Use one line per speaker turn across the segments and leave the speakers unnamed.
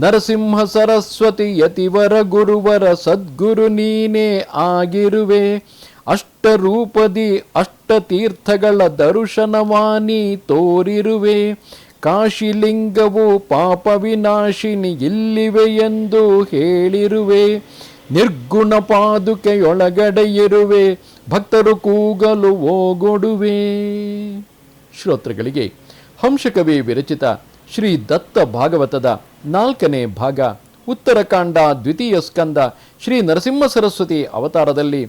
ನರಸಿಂಹ ಸರಸ್ವತಿ ಯತಿವರ ಗುರುವರ ಸದ್ಗುರು ನೀನೇ ಆಗಿರುವೆ. ಅಷ್ಟರೂಪದಿ ಅಷ್ಟತೀರ್ಥಗಳ ದರ್ಶನವಾನಿ ತೋರಿರುವೆ. ಕಾಶಿಲಿಂಗವು ಪಾಪ ವಿನಾಶಿನಿ ಇಲ್ಲಿವೆ ಎಂದು ಹೇಳಿರುವೆ. ನಿರ್ಗುಣ ಪಾದುಕೆಯೊಳಗಡೆ ಭಕ್ತರು ಕೂಗಲು ಓಗೊಡುವೆ. ಶ್ರೋತೃಗಳಿಗೆ, ಹಂಸಕವಿ ವಿರಚಿತ ಶ್ರೀ ದತ್ತ ಭಾಗವತದ ನಾಲ್ಕನೇ ಭಾಗ, ಉತ್ತರಕಾಂಡ ದ್ವಿತೀಯ ಸ್ಕಂದ ಶ್ರೀ ನರಸಿಂಹ ಸರಸ್ವತಿ ಅವತಾರದಲ್ಲಿ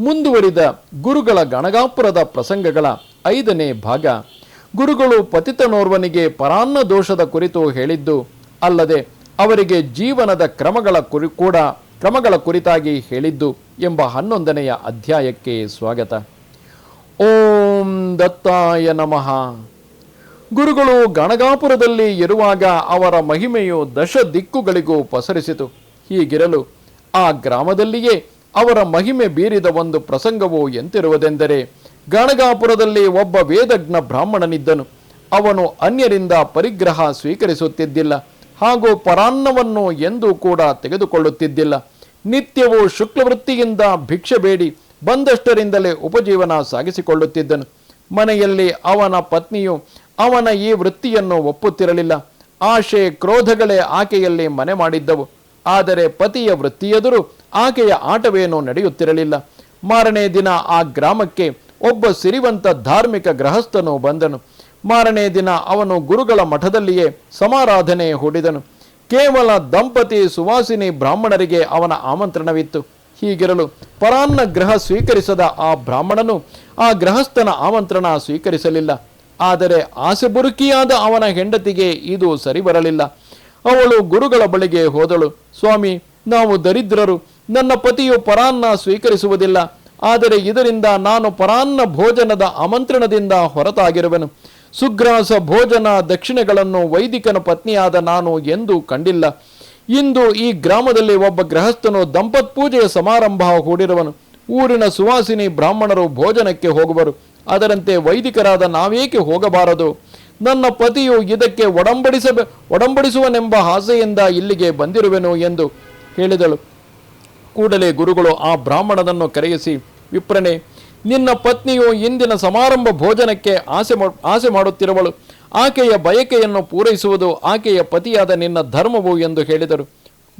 ಮುಂದುವರಿದ ಗುರುಗಳ ಗಣಗಾಪುರದ ಪ್ರಸಂಗಗಳ ಐದನೇ ಭಾಗ. ಗುರುಗಳು ಪತಿತನೋರ್ವನಿಗೆ ಪರಾನ್ನ ದೋಷದ ಕುರಿತು ಹೇಳಿದ್ದು, ಅಲ್ಲದೆ ಅವರಿಗೆ ಜೀವನದ ಕ್ರಮಗಳ ಕುರಿ ಕೂಡ ಕ್ರಮಗಳ ಕುರಿತಾಗಿ ಹೇಳಿದ್ದು ಎಂಬ ಹನ್ನೊಂದನೆಯ ಅಧ್ಯಾಯಕ್ಕೆ ಸ್ವಾಗತ. ಓಂ ದತ್ತಾಯ ನಮಃ. ಗುರುಗಳು ಗಣಗಾಪುರದಲ್ಲಿ ಇರುವಾಗ ಅವರ ಮಹಿಮೆಯು ದಶ ದಿಕ್ಕುಗಳಿಗೂ ಪಸರಿಸಿತು. ಹೀಗಿರಲು ಆ ಗ್ರಾಮದಲ್ಲಿಯೇ ಅವರ ಮಹಿಮೆ ಬೀರಿದ ಒಂದು ಪ್ರಸಂಗವು ಎಂತಿರುವುದೆಂದರೆ, ಗಣಗಾಪುರದಲ್ಲಿ ಒಬ್ಬ ವೇದಜ್ಞ ಬ್ರಾಹ್ಮಣನಿದ್ದನು. ಅವನು ಅನ್ಯರಿಂದ ಪರಿಗ್ರಹ ಸ್ವೀಕರಿಸುತ್ತಿದ್ದಿಲ್ಲ. ಹಾಗೂ ಪರಾನ್ನವನ್ನು ಎಂದೂ ಕೂಡ ತೆಗೆದುಕೊಳ್ಳುತ್ತಿದ್ದಿಲ್ಲ. ನಿತ್ಯವೂ ಶುಕ್ಲವೃತ್ತಿಯಿಂದ ಭಿಕ್ಷೆ ಬೇಡಿ ಬಂದಷ್ಟರಿಂದಲೇ ಉಪಜೀವನ ಸಾಗಿಸಿಕೊಳ್ಳುತ್ತಿದ್ದನು. ಮನೆಯಲ್ಲಿ ಅವನ ಪತ್ನಿಯು ಅವನ ಈ ವೃತ್ತಿಯನ್ನು ಒಪ್ಪುತ್ತಿರಲಿಲ್ಲ. ಆಶೆ ಕ್ರೋಧಗಳೇ ಆಕೆಯಲ್ಲಿ ಮನೆ ಮಾಡಿದ್ದವು. ಆದರೆ ಪತಿಯ ವೃತ್ತಿಯೆದುರು ಆಕೆಯ ಆಟವೇನೂ ನಡೆಯುತ್ತಿರಲಿಲ್ಲ. ಮಾರನೇ ದಿನ ಆ ಗ್ರಾಮಕ್ಕೆ ಒಬ್ಬ ಸಿರಿವಂತ ಧಾರ್ಮಿಕ ಗೃಹಸ್ಥನು ಬಂದನು. ಮಾರನೇ ದಿನ ಅವನು ಗುರುಗಳ ಮಠದಲ್ಲಿಯೇ ಸಮಾರಾಧನೆ ಹೂಡಿದನು. ಕೇವಲ ದಂಪತಿ ಸುವಾಸಿನಿ ಬ್ರಾಹ್ಮಣರಿಗೆ ಅವನ ಆಮಂತ್ರಣವಿತ್ತು. ಹೀಗಿರಲು ಪರಾನ್ನ ಗ್ರಹ ಸ್ವೀಕರಿಸದ ಆ ಬ್ರಾಹ್ಮಣನು ಆ ಗೃಹಸ್ಥನ ಆಮಂತ್ರಣ ಸ್ವೀಕರಿಸಲಿಲ್ಲ. ಆದರೆ ಆಸೆ ಬುರುಕಿಯಾದ ಅವನ ಹೆಂಡತಿಗೆ ಇದು ಸರಿ ಬರಲಿಲ್ಲ. ಅವಳು ಗುರುಗಳ ಬಳಿಗೆ ಹೋದಳು. ಸ್ವಾಮಿ, ನಾವು ದರಿದ್ರರು. ನನ್ನ ಪತಿಯು ಪರಾನ್ನ ಸ್ವೀಕರಿಸುವುದಿಲ್ಲ. ಆದರೆ ಇದರಿಂದ ನಾನು ಪರಾನ್ನ ಭೋಜನದ ಆಮಂತ್ರಣದಿಂದ ಹೊರತಾಗಿರುವೆನು. ಸುಗ್ರಾಸ ಭೋಜನ ದಕ್ಷಿಣೆಗಳನ್ನು ವೈದಿಕನ ಪತ್ನಿಯಾದ ನಾನು ಎಂದೂ ಕಂಡಿಲ್ಲ. ಇಂದು ಈ ಗ್ರಾಮದಲ್ಲಿ ಒಬ್ಬ ಗೃಹಸ್ಥನು ದಂಪತ್ ಪೂಜೆಯ ಸಮಾರಂಭ ಹೂಡಿರುವನು. ಊರಿನ ಸುವಾಸಿನಿ ಬ್ರಾಹ್ಮಣರು ಭೋಜನಕ್ಕೆ ಹೋಗುವರು. ಅದರಂತೆ ವೈದಿಕರಾದ ನಾವೇಕೆ ಹೋಗಬಾರದು? ನನ್ನ ಪತಿಯು ಇದಕ್ಕೆ ಒಡಂಬಡಿಸಬ, ಒಡಂಬಡಿಸುವನೆಂಬ ಆಸೆಯಿಂದ ಇಲ್ಲಿಗೆ ಬಂದಿರುವೆನು ಎಂದು ಹೇಳಿದಳು. ಕೂಡಲೇ ಗುರುಗಳು ಆ ಬ್ರಾಹ್ಮಣನನ್ನು ಕರೆಯಿಸಿ, ವಿಪ್ರನೆ, ನಿನ್ನ ಪತ್ನಿಯು ಇಂದಿನ ಸಮಾರಂಭ ಭೋಜನಕ್ಕೆ ಆಸೆ ಆಸೆ ಮಾಡುತ್ತಿರುವಳು. ಆಕೆಯ ಬಯಕೆಯನ್ನು ಪೂರೈಸುವುದು ಆಕೆಯ ಪತಿಯಾದ ನಿನ್ನ ಧರ್ಮವು ಎಂದು ಹೇಳಿದರು.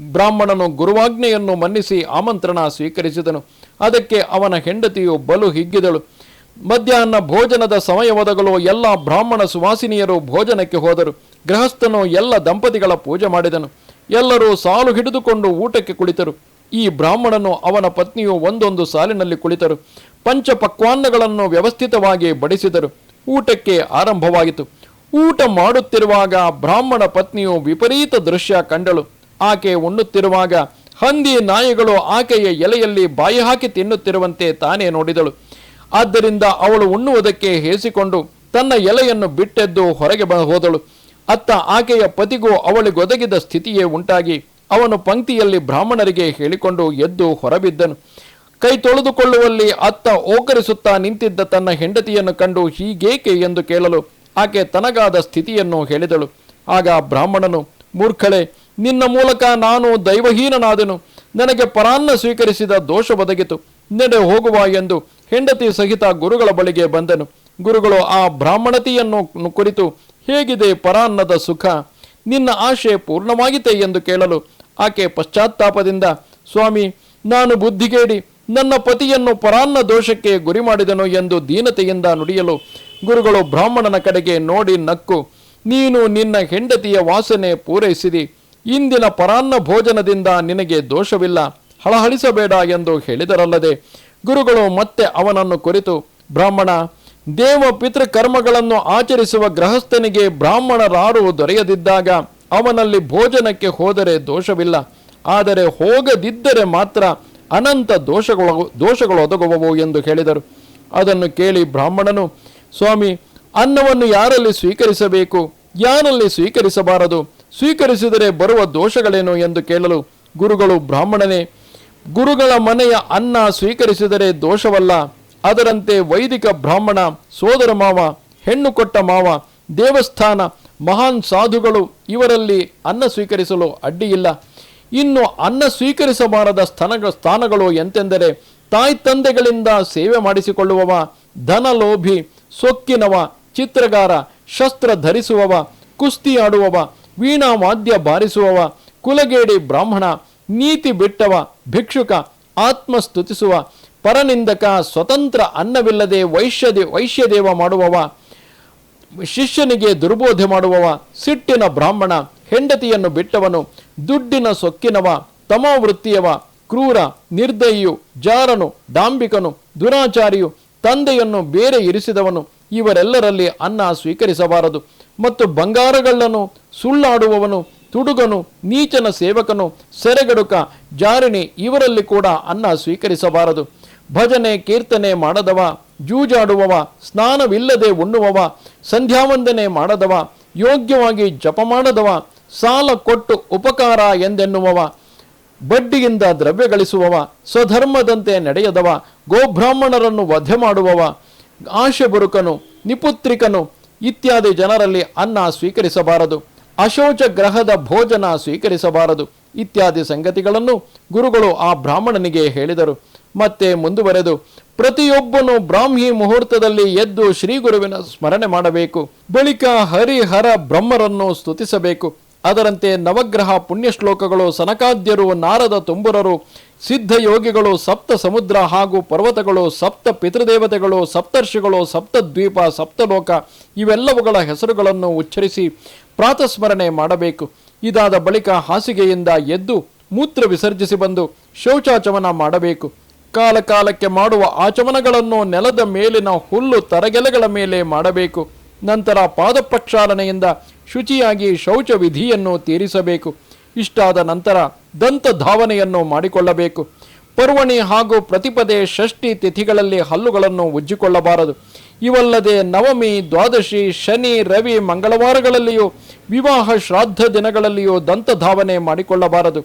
ಬ್ರಾಹ್ಮಣನು ಗುರುವಾಜ್ಞೆಯನ್ನು ಮನ್ನಿಸಿ ಆಮಂತ್ರಣ ಸ್ವೀಕರಿಸಿದನು. ಅದಕ್ಕೆ ಅವನ ಹೆಂಡತಿಯು ಬಲು ಹಿಗ್ಗಿದಳು. ಮಧ್ಯಾಹ್ನ ಭೋಜನದ ಸಮಯ ಒದಗಲು ಎಲ್ಲ ಬ್ರಾಹ್ಮಣ ಸುವಾಸಿನಿಯರು ಭೋಜನಕ್ಕೆ ಹೋದರು. ಗೃಹಸ್ಥನು ಎಲ್ಲ ದಂಪತಿಗಳ ಪೂಜೆ ಮಾಡಿದನು. ಎಲ್ಲರೂ ಸಾಲು ಹಿಡಿದುಕೊಂಡು ಊಟಕ್ಕೆ ಕುಳಿತರು. ಈ ಬ್ರಾಹ್ಮಣನು ಅವನ ಪತ್ನಿಯು ಒಂದೊಂದು ಸಾಲಿನಲ್ಲಿ ಕುಳಿತರು. ಪಂಚಪಕ್ವಾನ್ನಗಳನ್ನು ವ್ಯವಸ್ಥಿತವಾಗಿ ಬಡಿಸಿದರು. ಊಟಕ್ಕೆ ಆರಂಭವಾಯಿತು. ಊಟ ಮಾಡುತ್ತಿರುವಾಗ ಬ್ರಾಹ್ಮಣ ಪತ್ನಿಯು ವಿಪರೀತ ದೃಶ್ಯ ಕಂಡಳು. ಆಕೆ ಉಣ್ಣುತ್ತಿರುವಾಗ ಹಂದಿ ನಾಯಿಗಳು ಆಕೆಯ ಎಲೆಯಲ್ಲಿ ಬಾಯಿ ಹಾಕಿ ತಿನ್ನುತ್ತಿರುವಂತೆ ತಾನೇ ನೋಡಿದಳು. ಆದ್ದರಿಂದ ಅವಳು ಉಣ್ಣುವುದಕ್ಕೆ ಹೇಸಿಕೊಂಡು ತನ್ನ ಎಲೆಯನ್ನು ಬಿಟ್ಟೆದ್ದು ಹೊರಗೆ ಹೋದಳು. ಅತ್ತ ಆಕೆಯ ಪತಿಗೂ ಅವಳಿಗೊದಗಿದ ಸ್ಥಿತಿಯೇ ಉಂಟಾಗಿ ಅವನು ಪಂಕ್ತಿಯಲ್ಲಿ ಬ್ರಾಹ್ಮಣರಿಗೆ ಹೇಳಿಕೊಂಡು ಎದ್ದು ಹೊರಬಿದ್ದನು. ಕೈ ತೊಳೆದುಕೊಳ್ಳುವಲ್ಲಿ ಅತ್ತ ಓಕರಿಸುತ್ತಾ ನಿಂತಿದ್ದ ತನ್ನ ಹೆಂಡತಿಯನ್ನು ಕಂಡು ಹೀಗೇಕೆ ಎಂದು ಕೇಳಲು ಆಕೆ ತನಗಾದ ಸ್ಥಿತಿಯನ್ನು ಹೇಳಿದಳು. ಆಗ ಬ್ರಾಹ್ಮಣನು, ಮೂರ್ಖಳೆ, ನಿನ್ನ ಮೂಲಕ ನಾನು ದೈವಹೀನನಾದೆನು. ನನಗೆ ಪರಾನ್ನ ಸ್ವೀಕರಿಸಿದ ದೋಷ ಒದಗಿತು. ನೆಡೆ ಹೋಗುವ ಎಂದು ಹೆಂಡತಿ ಸಹಿತ ಗುರುಗಳ ಬಳಿಗೆ ಬಂದನು. ಗುರುಗಳು ಆ ಬ್ರಾಹ್ಮಣತಿಯನ್ನು ಕುರಿತು ಹೇಗಿದೆ ಪರಾನ್ನದ ಸುಖ? ನಿನ್ನ ಆಶೆ ಪೂರ್ಣವಾಗಿದೆ ಎಂದು ಕೇಳಲು ಆಕೆ ಪಶ್ಚಾತ್ತಾಪದಿಂದ, ಸ್ವಾಮಿ, ನಾನು ಬುದ್ಧಿಗೇಡಿ ನನ್ನ ಪತಿಯನ್ನು ಪರಾನ್ನ ದೋಷಕ್ಕೆ ಗುರಿ ಮಾಡಿದನು ಎಂದು ದೀನತೆಯಿಂದ ನುಡಿಯಲು ಗುರುಗಳು ಬ್ರಾಹ್ಮಣನ ಕಡೆಗೆ ನೋಡಿ ನಕ್ಕು, ನೀನು ನಿನ್ನ ಹೆಂಡತಿಯ ವಾಸನೆ ಪೂರೈಸಿದಿ. ಇಂದಿನ ಪರಾನ್ನ ಭೋಜನದಿಂದ ನಿನಗೆ ದೋಷವಿಲ್ಲ. ಹಳಹಳಿಸಬೇಡ ಎಂದು ಹೇಳಿದರಲ್ಲದೆ ಗುರುಗಳು ಮತ್ತೆ ಅವನನ್ನು ಕುರಿತು, ಬ್ರಾಹ್ಮಣ, ದೇವ ಪಿತೃಕರ್ಮಗಳನ್ನು ಆಚರಿಸುವ ಗೃಹಸ್ಥನಿಗೆ ಬ್ರಾಹ್ಮಣರಾರು ದೊರೆಯದಿದ್ದಾಗ ಅವನಲ್ಲಿ ಭೋಜನಕ್ಕೆ ಹೋದರೆ ದೋಷವಿಲ್ಲ. ಆದರೆ ಹೋಗದಿದ್ದರೆ ಮಾತ್ರ ಅನಂತ ದೋಷಗಳು ದೋಷಗಳು ಒದಗುವವು ಎಂದು ಹೇಳಿದರು. ಅದನ್ನು ಕೇಳಿ ಬ್ರಾಹ್ಮಣನು, ಸ್ವಾಮಿ, ಅನ್ನವನ್ನು ಯಾರಲ್ಲಿ ಸ್ವೀಕರಿಸಬೇಕು? ಯಾರಲ್ಲಿ ಸ್ವೀಕರಿಸಬಾರದು? ಸ್ವೀಕರಿಸಿದರೆ ಬರುವ ದೋಷಗಳೇನು ಎಂದು ಕೇಳಲು ಗುರುಗಳು ಬ್ರಾಹ್ಮಣನೇ ಗುರುಗಳ ಮನೆಯ ಅನ್ನ ಸ್ವೀಕರಿಸಿದರೆ ದೋಷವಲ್ಲ. ಅದರಂತೆ ವೈದಿಕ ಬ್ರಾಹ್ಮಣ, ಸೋದರ ಮಾವ, ಹೆಣ್ಣು ಕೊಟ್ಟ ಮಾವ, ದೇವಸ್ಥಾನ, ಮಹಾನ್ ಸಾಧುಗಳು ಇವರಲ್ಲಿ ಅನ್ನ ಸ್ವೀಕರಿಸಲು ಅಡ್ಡಿಯಿಲ್ಲ. ಇನ್ನು ಅನ್ನ ಸ್ವೀಕರಿಸಬಾರದ ಸ್ಥಾನ ಸ್ಥಾನಗಳು ಎಂತೆಂದರೆ ತಾಯಿ ತಂದೆಗಳಿಂದ ಸೇವೆ ಮಾಡಿಸಿಕೊಳ್ಳುವವ, ಧನಲೋಭಿ, ಸೊಕ್ಕಿನವ, ಚಿತ್ರಗಾರ, ಶಸ್ತ್ರ ಧರಿಸುವವ, ಕುಸ್ತಿ ಆಡುವವ ವೀಣಾ ವಾದ್ಯ ಬಾರಿಸುವವ, ಕುಲಗೇಡಿ ಬ್ರಾಹ್ಮಣ ನೀತಿ ಬಿಟ್ಟವ, ಭಿಕ್ಷುಕ ಆತ್ಮ ಸ್ತುತಿಸುವ ಪರನಿಂದಕ, ಸ್ವತಂತ್ರ ಅನ್ನವಿಲ್ಲದೆ ವೈಶ್ಯದೇ ವೈಶ್ಯದೇವ ಮಾಡುವವ, ಶಿಷ್ಯನಿಗೆ ದುರ್ಬೋಧೆ ಮಾಡುವವ, ಸಿಟ್ಟಿನ ಬ್ರಾಹ್ಮಣ, ಹೆಂಡತಿಯನ್ನು ಬಿಟ್ಟವನು, ದುಡ್ಡಿನ ಸೊಕ್ಕಿನವ, ತಮೋವೃತ್ತಿಯವ, ಕ್ರೂರ, ನಿರ್ದಯಿಯು, ಜಾರನು, ಡಾಂಬಿಕನು, ದುರಾಚಾರಿಯು, ತಂದೆಯನ್ನು ಬೇರೆ ಇರಿಸಿದವನು, ಇವರೆಲ್ಲರಲ್ಲಿ ಅನ್ನ ಸ್ವೀಕರಿಸಬಾರದು ಮತ್ತು ಬಂಗಾರಗಳನ್ನು ಸುಳ್ಳಾಡುವವನು ತುಡುಗನು, ನೀಚನ ಸೇವಕನು, ಸೆರೆಗಡುಕ, ಜಾರಿಣಿ ಇವರಲ್ಲಿ ಕೂಡ ಅನ್ನ ಸ್ವೀಕರಿಸಬಾರದು. ಭಜನೆ, ಕೀರ್ತನೆ ಮಾಡದವ, ಜೂಜಾಡುವವ, ಸ್ನಾನವಿಲ್ಲದೆ ಉಣ್ಣುವವ, ಸಂಧ್ಯಾವಂದನೆ ಮಾಡದವ, ಯೋಗ್ಯವಾಗಿ ಜಪ ಮಾಡದವ, ಸಾಲ ಕೊಟ್ಟು ಉಪಕಾರ ಎಂದೆನ್ನುವವ, ಬಡ್ಡಿಯಿಂದ ದ್ರವ್ಯ ಗಳಿಸುವವ, ಸ್ವಧರ್ಮದಂತೆ ನಡೆಯದವ, ಗೋಬ್ರಾಹ್ಮಣರನ್ನು ವಧೆ ಮಾಡುವವ ಆಶೆ ಬುರುಕನು ನಿಪುತ್ರಿಕನು ಇತ್ಯಾದಿ ಜನರಲ್ಲಿ ಅನ್ನ ಸ್ವೀಕರಿಸಬಾರದು. ಅಶೌಚ ಗ್ರಹದ ಭೋಜನ ಸ್ವೀಕರಿಸಬಾರದು. ಇತ್ಯಾದಿ ಸಂಗತಿಗಳನ್ನು ಗುರುಗಳು ಆ ಬ್ರಾಹ್ಮಣನಿಗೆ ಹೇಳಿದರು. ಮತ್ತೆ ಮುಂದುವರೆದು, ಪ್ರತಿಯೊಬ್ಬನು ಬ್ರಾಹ್ಮಿ ಮುಹೂರ್ತದಲ್ಲಿ ಎದ್ದು ಶ್ರೀ ಗುರುವಿನ ಸ್ಮರಣೆ ಮಾಡಬೇಕು. ಬಳಿಕ ಹರಿಹರ ಬ್ರಹ್ಮರನ್ನು ಸ್ತುತಿಸಬೇಕು. ಅದರಂತೆ ನವಗ್ರಹ ಪುಣ್ಯ ಶ್ಲೋಕಗಳು ಸನಕಾದ್ಯರು, ನಾರದ ತುಂಬುರರು, ಸಿದ್ಧಯೋಗಿಗಳು, ಸಪ್ತ ಸಮುದ್ರ ಹಾಗೂ ಪರ್ವತಗಳು, ಸಪ್ತ ಪಿತೃದೇವತೆಗಳು, ಸಪ್ತರ್ಷಿಗಳು, ಸಪ್ತದ್ವೀಪ, ಸಪ್ತಲೋಕ ಇವೆಲ್ಲವುಗಳ ಹೆಸರುಗಳನ್ನು ಉಚ್ಚರಿಸಿ ಪ್ರಾತಸ್ಮರಣೆ ಮಾಡಬೇಕು. ಇದಾದ ಬಳಿಕ ಹಾಸಿಗೆಯಿಂದ ಎದ್ದು ಮೂತ್ರ ವಿಸರ್ಜಿಸಿ ಬಂದು ಶೌಚಾಚಮನ ಮಾಡಬೇಕು. ಕಾಲಕಾಲಕ್ಕೆ ಮಾಡುವ ಆಚಮನಗಳನ್ನು ನೆಲದ ಮೇಲಿನ ಹುಲ್ಲು ತರಗೆಲೆಗಳ ಮೇಲೆ ಮಾಡಬೇಕು. ನಂತರ ಪಾದಪ್ರಕ್ಷಾಲನೆಯಿಂದ ಶುಚಿಯಾಗಿ ಶೌಚ ವಿಧಿಯನ್ನು ತೀರಿಸಬೇಕು. ಇಷ್ಟಾದ ನಂತರ ದಂತ ಧಾವನೆಯನ್ನು ಮಾಡಿಕೊಳ್ಳಬೇಕು. ಪರ್ವಣಿ ಹಾಗೂ ಪ್ರತಿಪದೆ ಷಷ್ಠಿ ತಿಥಿಗಳಲ್ಲಿ ಹಲ್ಲುಗಳನ್ನು ಉಜ್ಜಿಕೊಳ್ಳಬಾರದು. ಇವಲ್ಲದೆ ನವಮಿ, ದ್ವಾದಶಿ, ಶನಿ, ರವಿ ಮಂಗಳವಾರಗಳಲ್ಲಿಯೂ, ವಿವಾಹ ಶ್ರಾದ್ದ ದಿನಗಳಲ್ಲಿಯೂ ದಂತಧಾವನೆ ಮಾಡಿಕೊಳ್ಳಬಾರದು.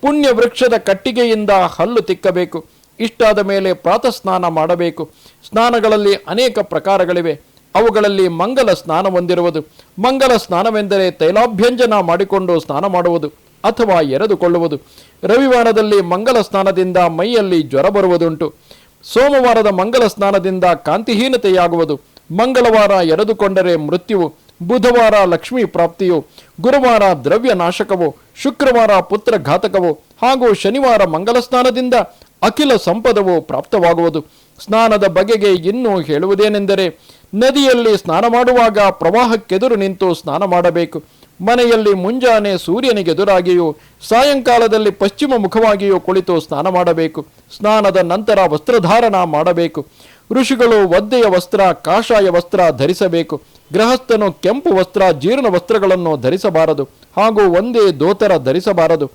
ಪುಣ್ಯ ವೃಕ್ಷದ ಕಟ್ಟಿಗೆಯಿಂದ ಹಲ್ಲು ತಿಕ್ಕಬೇಕು. ಇಷ್ಟಾದ ಮೇಲೆ ಪ್ರಾತಃಸ್ನಾನ ಮಾಡಬೇಕು. ಸ್ನಾನಗಳಲ್ಲಿ ಅನೇಕ ಪ್ರಕಾರಗಳಿವೆ. ಅವುಗಳಲ್ಲಿ ಮಂಗಲ ಸ್ನಾನ ಹೊಂದಿರುವುದು. ಮಂಗಲ ಸ್ನಾನವೆಂದರೆ ತೈಲಾಭ್ಯಂಜನ ಮಾಡಿಕೊಂಡು ಸ್ನಾನ ಮಾಡುವುದು. ಅಥವಾ ಎರೆದುಕೊಳ್ಳುವುದು. ರವಿವಾರದಲ್ಲಿ ಮಂಗಲ ಸ್ನಾನದಿಂದ ಮೈಯಲ್ಲಿ ಜ್ವರ ಬರುವುದುಂಟು. ಸೋಮವಾರದ ಮಂಗಲ ಸ್ನಾನದಿಂದ ಕಾಂತಿಹೀನತೆಯಾಗುವುದು. ಮಂಗಳವಾರ ಎರೆದುಕೊಂಡರೆ ಮೃತ್ಯುವು. ಬುಧವಾರ ಲಕ್ಷ್ಮೀ ಪ್ರಾಪ್ತಿಯು. ಗುರುವಾರ ದ್ರವ್ಯ ನಾಶಕವು ಶುಕ್ರವಾರ ಪುತ್ರ ಘಾತಕವು ಹಾಗೂ ಶನಿವಾರ ಮಂಗಲ ಸ್ನಾನದಿಂದ ಅಖಿಲ ಸಂಪದವು ಪ್ರಾಪ್ತವಾಗುವುದು. ಸ್ನಾನದ ಬಗೆಗೆ ಇನ್ನೂ ಹೇಳುವುದೇನೆಂದರೆ, ನದಿಯಲ್ಲಿ ಸ್ನಾನ ಮಾಡುವಾಗ ಪ್ರವಾಹಕ್ಕೆದುರು ನಿಂತು ಸ್ನಾನ ಮಾಡಬೇಕು. ಮನೆಯಲ್ಲಿ ಮುಂಜಾನೆ ಸೂರ್ಯನಿಗೆದುರಾಗಿಯೂ ಸಾಯಂಕಾಲದಲ್ಲಿ ಪಶ್ಚಿಮ ಮುಖವಾಗಿಯೂ ಕುಳಿತು ಸ್ನಾನ ಮಾಡಬೇಕು. ಸ್ನಾನದ ನಂತರ ವಸ್ತ್ರಧಾರಣ ಮಾಡಬೇಕು. ಋಷಿಗಳು ಒದ್ದೆಯ ವಸ್ತ್ರ, ಕಾಷಾಯ ವಸ್ತ್ರ ಧರಿಸಬೇಕು. ಗೃಹಸ್ಥನು ಕೆಂಪು ವಸ್ತ್ರ, ಜೀರ್ಣ ವಸ್ತ್ರಗಳನ್ನು ಧರಿಸಬಾರದು ಹಾಗೂ ಒಂದೇ ದೋತರ ಧರಿಸಬಾರದು.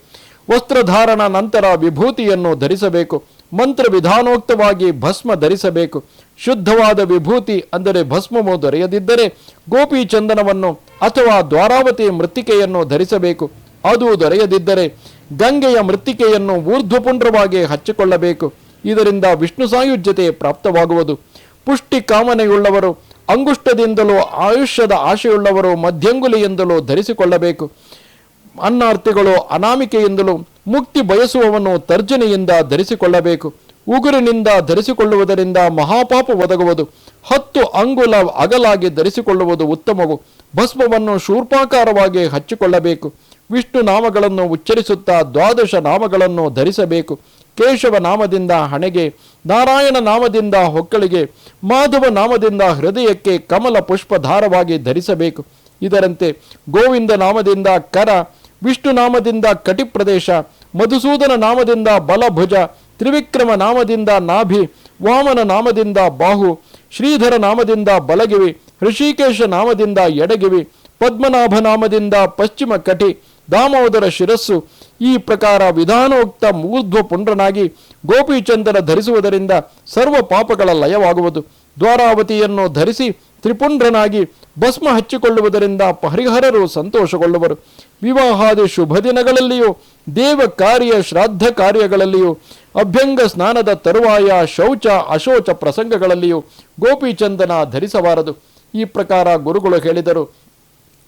ವಸ್ತ್ರಧಾರಣ ನಂತರ ವಿಭೂತಿಯನ್ನು ಧರಿಸಬೇಕು. ಮಂತ್ರ ವಿಧಾನೋಕ್ತವಾಗಿ ಭಸ್ಮ ಧರಿಸಬೇಕು. ಶುದ್ಧವಾದ ವಿಭೂತಿ ಅಂದರೆ ಭಸ್ಮವು ದೊರೆಯದಿದ್ದರೆ ಗೋಪಿ ಚಂದನವನ್ನು ಅಥವಾ ದ್ವಾರಾವತಿ ಮೃತ್ತಿಕೆಯನ್ನು ಧರಿಸಬೇಕು. ಅದು ದೊರೆಯದಿದ್ದರೆ ಗಂಗೆಯ ಮೃತ್ತಿಕೆಯನ್ನು ಊರ್ಧ್ವಪುಂಡ್ರವಾಗಿ ಹಚ್ಚಿಕೊಳ್ಳಬೇಕು. ಇದರಿಂದ ವಿಷ್ಣು ಸಾಯುಜ್ಯತೆ ಪ್ರಾಪ್ತವಾಗುವುದು. ಪುಷ್ಟಿ ಕಾಮನೆಯುಳ್ಳವರು, ಅಂಗುಷ್ಟದಿಂದಲೂ ಆಯುಷ್ಯದ ಆಶೆಯುಳ್ಳವರು ಮಧ್ಯಂಗುಲಿಯಿಂದಲೂ ಧರಿಸಿಕೊಳ್ಳಬೇಕು. ಅನ್ನಾರ್ಥಿಗಳು ಅನಾಮಿಕೆಯಿಂದಲೂ ಮುಕ್ತಿ ಬಯಸುವವನು ತರ್ಜನೆಯಿಂದ ಧರಿಸಿಕೊಳ್ಳಬೇಕು. ಉಗುರಿನಿಂದ ಧರಿಸಿಕೊಳ್ಳುವುದರಿಂದ ಮಹಾಪಾಪ ಒದಗುವುದು. ಹತ್ತು ಅಂಗುಲ ಅಗಲಾಗಿ ಧರಿಸಿಕೊಳ್ಳುವುದು ಉತ್ತಮವು. ಭಸ್ಮವನ್ನು ಶೂರ್ಪಾಕಾರವಾಗಿ ಹಚ್ಚಿಕೊಳ್ಳಬೇಕು. ವಿಷ್ಣು ನಾಮಗಳನ್ನು ಉಚ್ಚರಿಸುತ್ತಾ ದ್ವಾದಶ ನಾಮಗಳನ್ನು ಧರಿಸಬೇಕು. ಕೇಶವ ನಾಮದಿಂದ ಹಣೆಗೆ, ನಾರಾಯಣ ನಾಮದಿಂದ ಹೊಕ್ಕಳಿಗೆ, ಮಾಧವ ನಾಮದಿಂದ ಹೃದಯಕ್ಕೆ ಕಮಲ ಪುಷ್ಪಧಾರವಾಗಿ ಧರಿಸಬೇಕು. ಇದರಂತೆ ಗೋವಿಂದ ನಾಮದಿಂದ ಕರ ವಿಷ್ಣು ನಾಮದಿಂದ ಕಟಿಪ್ರದೇಶ ಮಧುಸೂದನ ನಾಮದಿಂದ ಬಲಭುಜ, ತ್ರಿವಿಕ್ರಮ ನಾಮದಿಂದ ನಾಭಿ, ವಾಮನ ನಾಮದಿಂದ ಬಾಹು, ಶ್ರೀಧರ ನಾಮದಿಂದ ಬಲಗಿವಿ, ಋಷಿಕೇಶ ನಾಮದಿಂದ ಎಡಗಿವಿ, ಪದ್ಮನಾಭ ನಾಮದಿಂದ ಪಶ್ಚಿಮ ಕಟಿ, ದಾಮೋದರ ಶಿರಸ್ಸು. ಈ ಪ್ರಕಾರ ವಿಧಾನೋಕ್ತ ಮೂರ್ಧ್ವ ಪುಂಡ್ರನಾಗಿ ಗೋಪಿಚಂದನ ಧರಿಸುವುದರಿಂದ ಸರ್ವ ಪಾಪಗಳ ಲಯವಾಗುವುದು. ದ್ವಾರಾವತಿಯನ್ನು ಧರಿಸಿ ತ್ರಿಪುಂಡ್ರನಾಗಿ ಭಸ್ಮ ಹಚ್ಚಿಕೊಳ್ಳುವುದರಿಂದ ಪರಿಹರರು ಸಂತೋಷಗೊಳ್ಳುವರು. ವಿವಾಹಾದಿ ಶುಭ ದಿನಗಳಲ್ಲಿಯೂ, ದೇವ ಕಾರ್ಯ ಶ್ರಾದ್ದ ಕಾರ್ಯಗಳಲ್ಲಿಯೂ, ಅಭ್ಯಂಗ ಸ್ನಾನದ ತರುವಾಯ ಶೌಚ ಅಶೋಚ ಪ್ರಸಂಗಗಳಲ್ಲಿಯೂ ಗೋಪಿಚಂದನ ಧರಿಸಬಾರದು. ಈ ಪ್ರಕಾರ ಗುರುಗಳು ಹೇಳಿದರು.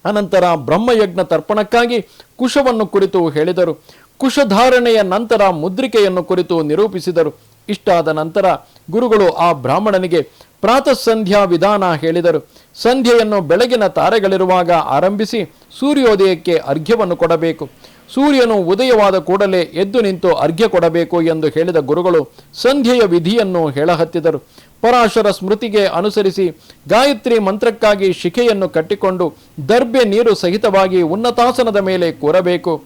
ಅನಂತರ ಬ್ರಹ್ಮಯಜ್ಞ ತರ್ಪಣಕ್ಕಾಗಿ ಕುಶವನ್ನು ಕುರಿತು ಹೇಳಿದರು. ಕುಶಧಾರಣೆಯ ನಂತರ ಮುದ್ರಿಕೆಯನ್ನು ಕುರಿತು ನಿರೂಪಿಸಿದರು. ಇಷ್ಟಾದ ನಂತರ ಗುರುಗಳು ಆ ಬ್ರಾಹ್ಮಣನಿಗೆ ಪ್ರಾತಃ ಸಂಧ್ಯಾ ವಿಧಾನ ಹೇಳಿದರು. ಸಂಧ್ಯೆಯನ್ನು ಬೆಳಗಿನ ತಾರೆಗಳಿರುವಾಗ ಆರಂಭಿಸಿ ಸೂರ್ಯೋದಯಕ್ಕೆ ಅರ್ಘ್ಯವನ್ನು ಕೊಡಬೇಕು. ಸೂರ್ಯನು ಉದಯವಾದ ಕೂಡಲೇ ಎದ್ದು ನಿಂತು ಅರ್ಘ್ಯ ಕೊಡಬೇಕು ಎಂದು ಹೇಳಿದ ಗುರುಗಳು ಸಂಧ್ಯೆಯ ವಿಧಿಯನ್ನು ಹೇಳಹತ್ತಿದರು. ಪರಾಶರ ಸ್ಮೃತಿಗೆ ಅನುಸರಿಸಿ ಗಾಯತ್ರಿ ಮಂತ್ರಕ್ಕಾಗಿ ಶಿಖೆಯನ್ನು ಕಟ್ಟಿಕೊಂಡು ದರ್ಬೆ ನೀರು ಸಹಿತವಾಗಿ ಉನ್ನತಾಸನದ ಮೇಲೆ ಕೂರಬೇಕು.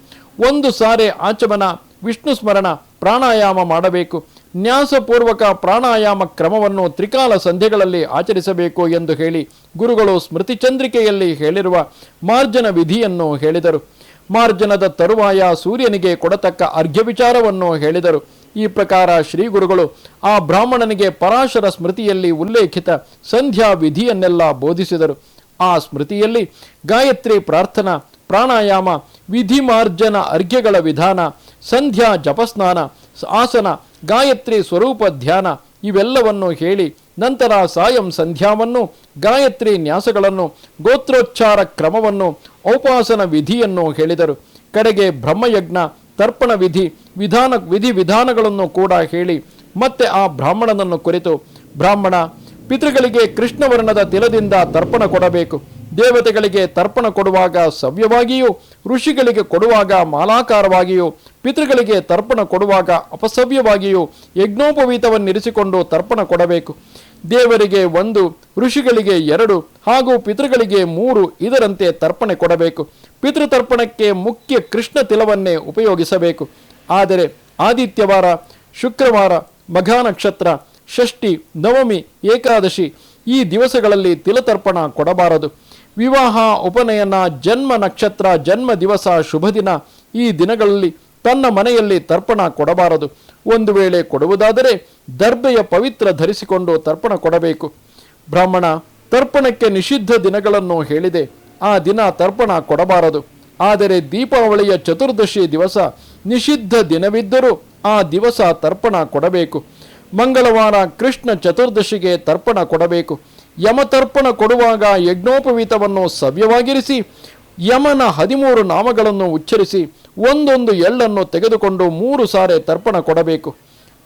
ಒಂದು ಸಾರೆ ಆಚಮನ, ವಿಷ್ಣು ಸ್ಮರಣ ಪ್ರಾಣಾಯಾಮ ಮಾಡಬೇಕು. ನ್ಯಾಸಪೂರ್ವಕ ಪ್ರಾಣಾಯಾಮ ಕ್ರಮವನ್ನು ತ್ರಿಕಾಲ ಸಂಧ್ಯೆಗಳಲ್ಲಿ ಆಚರಿಸಬೇಕು ಎಂದು ಹೇಳಿ ಗುರುಗಳು ಸ್ಮೃತಿ ಚಂದ್ರಿಕೆಯಲ್ಲಿ ಹೇಳಿರುವ ಮಾರ್ಜನ ವಿಧಿಯನ್ನು ಹೇಳಿದರು. ಮಾರ್ಜನದ ತರುವಾಯ ಸೂರ್ಯನಿಗೆ ಕೊಡತಕ್ಕ ಅರ್ಘ್ಯ ವಿಚಾರವನ್ನು ಹೇಳಿದರು. ಈ ಪ್ರಕಾರ ಶ್ರೀ ಗುರುಗಳು ಆ ಬ್ರಾಹ್ಮಣನಿಗೆ ಪರಾಶರ ಸ್ಮೃತಿಯಲ್ಲಿ ಉಲ್ಲೇಖಿತ ಸಂಧ್ಯಾ ವಿಧಿಯನ್ನೆಲ್ಲ ಬೋಧಿಸಿದರು. ಆ ಸ್ಮೃತಿಯಲ್ಲಿ ಗಾಯತ್ರಿ ಪ್ರಾರ್ಥನಾ, ಪ್ರಾಣಾಯಾಮ, ವಿಧಿಮಾರ್ಜನ ಅರ್ಘ್ಯಗಳ ವಿಧಾನ ಸಂಧ್ಯಾ, ಜಪಸ್ನಾನ, ಆಸನ, ಗಾಯತ್ರಿ ಸ್ವರೂಪ ಧ್ಯಾನ ಇವೆಲ್ಲವನ್ನು ಹೇಳಿ ನಂತರ ಸಾಯಂ ಸಂಧ್ಯಾವನ್ನು, ಗಾಯತ್ರಿ ನ್ಯಾಸಗಳನ್ನು, ಗೋತ್ರೋಚ್ಚಾರ ಕ್ರಮವನ್ನು, ಔಪಾಸನ ವಿಧಿಯನ್ನು ಹೇಳಿದರು. ಕಡೆಗೆ ಬ್ರಹ್ಮಯಜ್ಞ, ತರ್ಪಣ ವಿಧಿ, ವಿಧಾನ, ವಿಧಿ ವಿಧಾನಗಳನ್ನು ಕೂಡ ಹೇಳಿ ಮತ್ತೆ ಆ ಬ್ರಾಹ್ಮಣನನ್ನು ಕುರಿತು, ಬ್ರಾಹ್ಮಣ, ಪಿತೃಗಳಿಗೆ ಕೃಷ್ಣವರ್ಣದ ತಿಲದಿಂದ ತರ್ಪಣ ಕೊಡಬೇಕು. ದೇವತೆಗಳಿಗೆ ತರ್ಪಣ ಕೊಡುವಾಗ ಸವ್ಯವಾಗಿಯೂ, ಋಷಿಗಳಿಗೆ ಕೊಡುವಾಗ ಮಾಲಾಕಾರವಾಗಿಯೂ, ಪಿತೃಗಳಿಗೆ ತರ್ಪಣ ಕೊಡುವಾಗ ಅಪಸವ್ಯವಾಗಿಯೂ ಯಜ್ಞೋಪವೀತವನ್ನಿರಿಸಿಕೊಂಡು ತರ್ಪಣ ಕೊಡಬೇಕು. ದೇವರಿಗೆ ಒಂದು, ಋಷಿಗಳಿಗೆ ಎರಡು ಹಾಗೂ ಪಿತೃಗಳಿಗೆ ಮೂರು ಇದರಂತೆ ತರ್ಪಣೆ ಕೊಡಬೇಕು. ಪಿತೃತರ್ಪಣಕ್ಕೆ ಮುಖ್ಯ ಕೃಷ್ಣ ತಿಲವನ್ನೇ ಉಪಯೋಗಿಸಬೇಕು. ಆದರೆ ಆದಿತ್ಯವಾರ, ಶುಕ್ರವಾರ, ಮಘಾ ನಕ್ಷತ್ರ, ಷಷ್ಠಿ, ನವಮಿ, ಏಕಾದಶಿ ಈ ದಿವಸಗಳಲ್ಲಿ ತಿಲತರ್ಪಣ ಕೊಡಬಾರದು. ವಿವಾಹ, ಉಪನಯನ, ಜನ್ಮ ನಕ್ಷತ್ರ, ಜನ್ಮ ದಿವಸ, ಶುಭ ದಿನ ಈ ದಿನಗಳಲ್ಲಿ ತನ್ನ ಮನೆಯಲ್ಲಿ ತರ್ಪಣ ಕೊಡಬಾರದು. ಒಂದು ವೇಳೆ ಕೊಡುವುದಾದರೆ ದರ್ಬೆಯ ಪವಿತ್ರ ಧರಿಸಿಕೊಂಡು ತರ್ಪಣ ಕೊಡಬೇಕು. ಬ್ರಾಹ್ಮಣ, ತರ್ಪಣಕ್ಕೆ ನಿಷಿದ್ಧ ದಿನಗಳನ್ನು ಹೇಳಿದೆ. ಆ ದಿನ ತರ್ಪಣ ಕೊಡಬಾರದು. ಆದರೆ ದೀಪಾವಳಿಯ ಚತುರ್ದಶಿ ದಿವಸ ನಿಷಿದ್ಧ ದಿನವಿದ್ದರೂ ಆ ದಿವಸ ತರ್ಪಣ ಕೊಡಬೇಕು. ಮಂಗಳವಾರ ಕೃಷ್ಣ ಚತುರ್ದಶಿಗೆ ತರ್ಪಣ ಕೊಡಬೇಕು. ಯಮತರ್ಪಣ ಕೊಡುವಾಗ ಯಜ್ಞೋಪವೀತವನ್ನು ಸವ್ಯವಾಗಿರಿಸಿ, ಯಮನ ಹದಿಮೂರು ನಾಮಗಳನ್ನು ಉಚ್ಚರಿಸಿ, ಒಂದೊಂದು ಎಳ್ಳನ್ನು ತೆಗೆದುಕೊಂಡು ಮೂರು ಸಾರೆ ತರ್ಪಣ ಕೊಡಬೇಕು.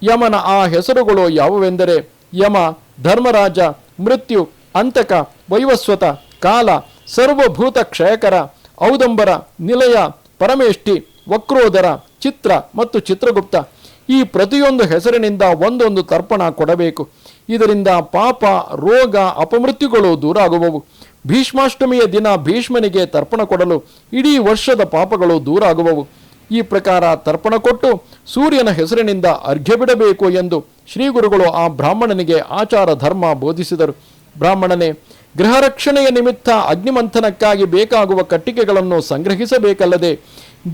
ಯಮನ ಆ ಹೆಸರುಗಳು ಯಾವುವೆಂದರೆ, ಯಮ, ಧರ್ಮರಾಜ, ಮೃತ್ಯು ಅಂತಕ ವೈವಸ್ವತ, ಕಾಲ, ಸರ್ವಭೂತ ಕ್ಷಯಕರ, ಔದಂಬರ, ನಿಲಯ, ಪರಮೇಷ್ಠಿ, ವಕ್ರೋದರ, ಚಿತ್ರ ಮತ್ತು ಚಿತ್ರಗುಪ್ತ. ಈ ಪ್ರತಿಯೊಂದು ಹೆಸರಿನಿಂದ ಒಂದೊಂದು ತರ್ಪಣ ಕೊಡಬೇಕು. ಇದರಿಂದ ಪಾಪ, ರೋಗ, ಅಪಮೃತ್ಯುಗಳು ದೂರಾಗುವವು. ಭೀಷ್ಮಾಷ್ಟಮಿಯ ದಿನ ಭೀಷ್ಮನಿಗೆ ತರ್ಪಣ ಕೊಡಲು ಇಡೀ ವರ್ಷದ ಪಾಪಗಳು ದೂರಾಗುವವು. ಈ ಪ್ರಕಾರ ತರ್ಪಣ ಕೊಟ್ಟು ಸೂರ್ಯನ ಹೆಸರಿನಿಂದ ಅರ್ಘ್ಯ ಬಿಡಬೇಕು ಎಂದು ಶ್ರೀ ಗುರುಗಳು ಆ ಬ್ರಾಹ್ಮಣನಿಗೆ ಆಚಾರ ಧರ್ಮ ಬೋಧಿಸಿದರು. ಬ್ರಾಹ್ಮಣನೇ, ಗೃಹ ರಕ್ಷಣೆಯ ನಿಮಿತ್ತ ಅಗ್ನಿಮಂಥನಕ್ಕಾಗಿ ಬೇಕಾಗುವ ಕಟ್ಟಿಗೆಗಳನ್ನು ಸಂಗ್ರಹಿಸಬೇಕಲ್ಲದೆ,